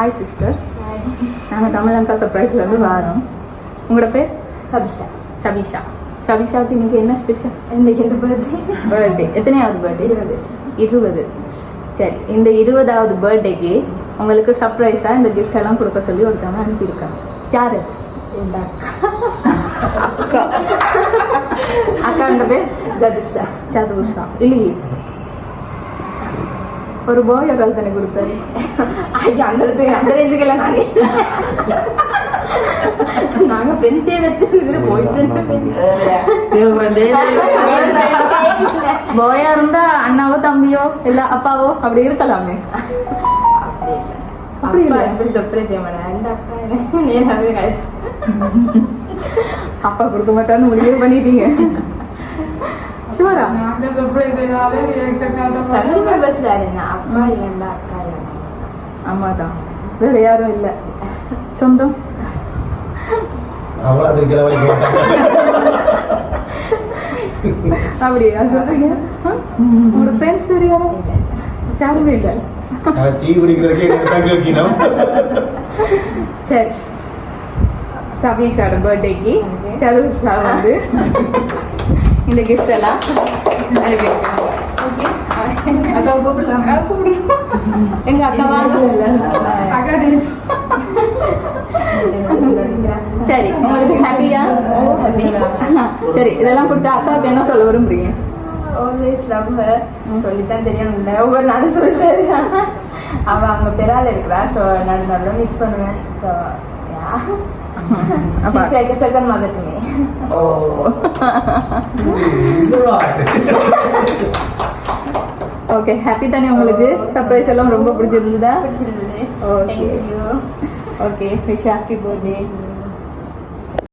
Hi sister நாங்கள் தமிழங்கா சர்ப்ரைஸ்லேருந்து வரோம். உங்களோட பேர்? சபிஷா. சபிஷா. சபிஷாவுக்கு இன்னைக்கு என்ன ஸ்பெஷல் இந்த இருபது. பர்த்டே எத்தனையாவது பர்த்டே இருபது. இருபது. சரி இந்த இருபதாவது பர்த்டேக்கு உங்களுக்கு சர்ப்ரைஸாக இந்த gift எல்லாம் கொடுக்க சொல்லி ஒருத்தவங்க அனுப்பியிருக்காங்க. யார்? அக்கா. அக்கான்ற பேர்? ஜதிஷா சதுஷா. இல்லையே. ஒரு பாய் ஒரு ஆள் தானே கொடுத்தாரு? ஐயோ அந்த அந்த ரேஞ்சுக்கல நானே. நாங்க ஃப்ரெண்ட்ஸே வச்சிருக்கிற பாய் பாயா இருந்தா அண்ணாவோ தம்பியோ இல்ல அப்பாவோ அப்படி இருக்கலாமே. அப்படி அப்படி இல்ல. இப்படி சர்ப்ரைஸ் செய்ய மாட்டேன் அந்த நேராகவே கிடையாது அப்பா கொடுக்க மாட்டான்னு முடிவு பண்ணிட்டீங்க. இல்ல சொந்தம் அவங்களும் அதுக்கு செலவழிக்க மாட்டாங்க அப்படியா சொல்றீங்க? உங்களோட ஃப்ரெண்ட்ஸ் வேற யாரும் இல்லை டீ குடிக்கிறதுக்கே வைக்கணும் சரி சபீஷோட பர்த்டேக்கு சதுஷா வந்து இந்த கிஃப்ட் எல்லாம். அனுப்பியிருக்காங்க. Okay? எங்க அக்கா வாங்க. சரி உங்களுக்கு ஹாப்பியா சரி இதெல்லாம் கொடுத்தா அக்காவுக்கு என்ன சொல்ல விரும்புறீங்க? ஆல்வேஸ் லவ் ஹர் சொல்லித்தான் தெரியணும்ல. ஒவ்வொரு நாளும் சொல்றாரு அவ அவங்க பெறால இருக்கிறா ஸோ நான் நல்லா மிஸ் பண்ணுவேன். ஸோ அப்பா. Like second mother to me oh okay happy தானே உங்களுக்கு. சர்ப்ரைஸ் எல்லாம் ரொம்ப பிடிச்சிருந்ததா? பிடிச்சிருந்தது. Okay wish happy birthday